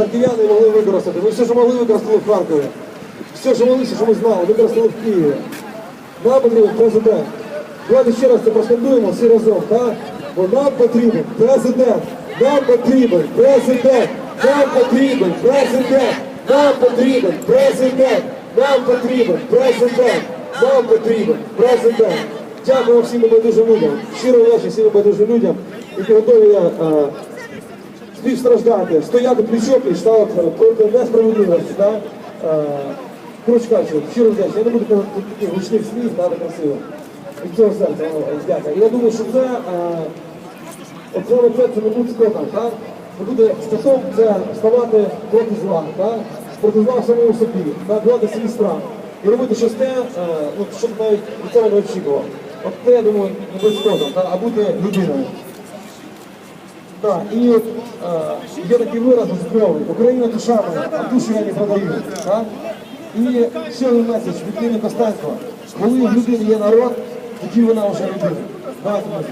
харків'яни могли використати. Ми все, що могли, використали в Харкові. Все, що могли, все, що ми знали, використали в Києві. Нам потрібен президент. Давайте ще раз це проскандуємо всі разом, так? Бо нам потрібен президент. Нам потрібен президент. Нам потрібен президент. Нам потрібен президент. Нам потрібен президент. Нам потрібен президент. Дякую всім небайдужим людям. Щиро вдячний всім небайдужим людям, які готові е, співстраждати, стояти пліч-опліч та е, проти несправедливості. Да? Е, Коротше кажучи, щиро вдячний. Я не буду казати таких гучних слів, да, красиво. Від цього серця дякую. І Я думаю, що це, е, от це, це не буде скоком, так? Це буде стосом це ставати проти зла, так? Проти зла самому собі, так? Давати свій страх. І робити щось те, ну, що ти навіть від цього не очікував. От це, я думаю, не бути скоком, так? а бути людиною. Так, і е, є такий вираз здоровий. Україна душами, а душу я не продаю. Так? І ще один меседж від Ліни Костенко. Коли в людини є народ, тоді вона вже людина. Давайте ми.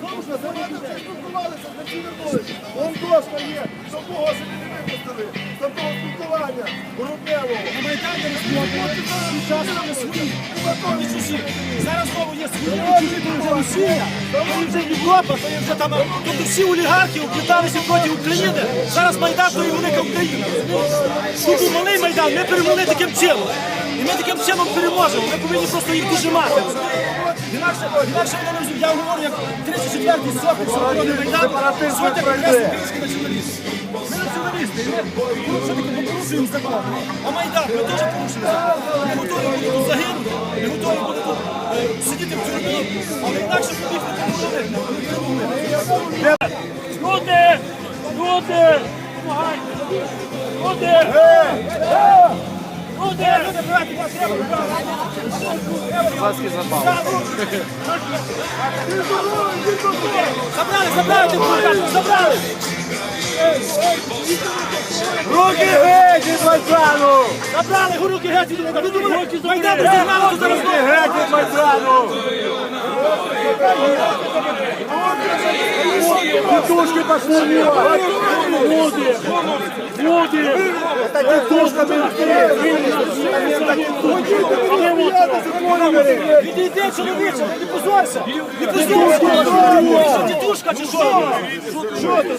Знову ж на це спілкувалися, вернулися. Вон дошка є, що кого собі не випустили. З того. На Майдані розмовляють час свої, вони чужі. Зараз знову є свої, чужі, вже Росія, то вже Європа, то вже там, тобто всі олігархи об'єдналися проти України. Зараз Майдан то є велика Україна. Тут був малий Майдан, ми перемогли таким чином. І ми таким чином переможемо. Ми повинні просто їх дожимати. Інакше, інакше вони не розуміють. Я говорю, як 34-й сотник, свободний Майдан, сотня прекрасний український націоналіст. Ми націоналісти, і ми все-таки ми порушуємо закон. А Майдан, ми теж порушуємо закон. Ми готові були тут загинути, ми готові були тут е, сидіти в тюрмі, але інакше побігти не. Люди! Люди! Помагайте! Люди! Люди! Люди, брати, Забрали, забрали забрали! Руки геть від Майдану! Забрали руки геть від Майдану! Руки Ви майдану! Руки геть від майдану! Руки геть від Майдану! Тетушки пошли! Люди! Люди! Тетушка Відійди, чоловіче, не позорся! Не позорся! Тітушка чи що? Що ти?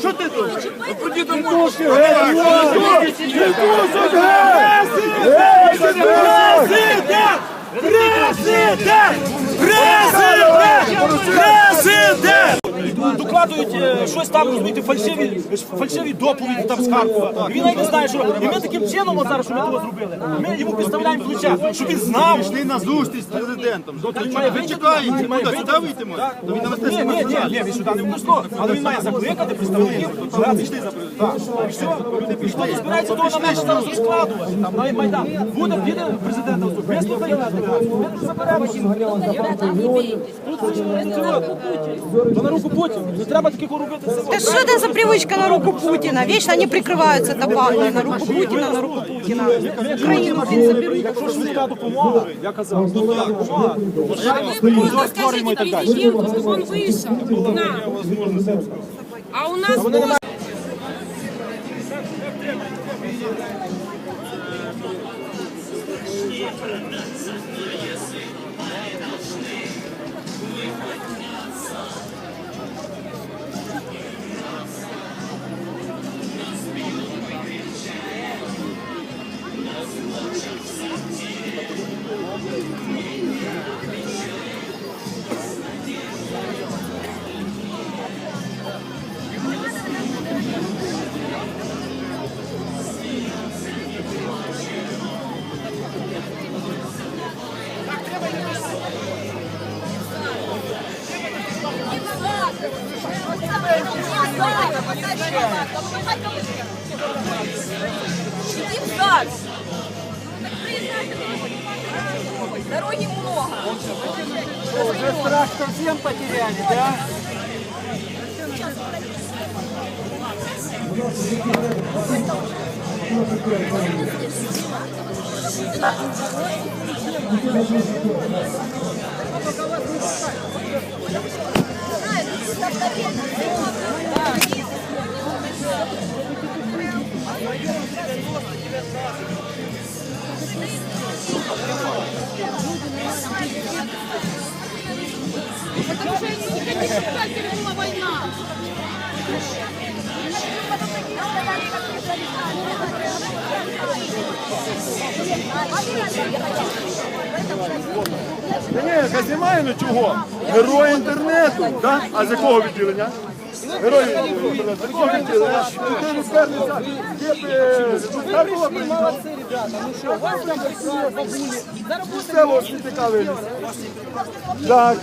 Що ти тут? Ході домой! Президент! Президент! Президент! Президент! Докладують е, щось там, розумієте, фальшиві, фальшиві доповіді там з Харкова. І він навіть не знає, що робити. І ми таким чином от зараз, що ми того зробили. Ми йому підставляємо плече, щоб він знав. Пішли на зустріч з президентом. Він Ви чекаєте, він куди? Сюди вийти він навести Ні, ні, ні, ні, він сюди не впустив, але він має закликати представників. Пішли за Так, і все, люди не збирається того на менше зараз розкладувати, там на Майдан. Буде, піде президент, вислухає нас, ми заберемо. То на руку Путіну, не треба таких робити. Да что это за привычка на руку Путина? Вечно они прикрываются табаком на руку Путина, на руку Путина. Украину, блин, заберут. Якщо швидка допомога, я казав, швидка допомога, Просто скажите президенту, чтобы он вышел к нам. А у нас тоже Иди в ЗАГС. Дороги много. страх совсем потеряли, да? Ні, Потому что ну, в 50 была война. Та ні, Казімаєну чого? Герой інтернету, да? а з якого відділення? Було Молодці, ребята, ну що, вас там всі цікавилися. Так.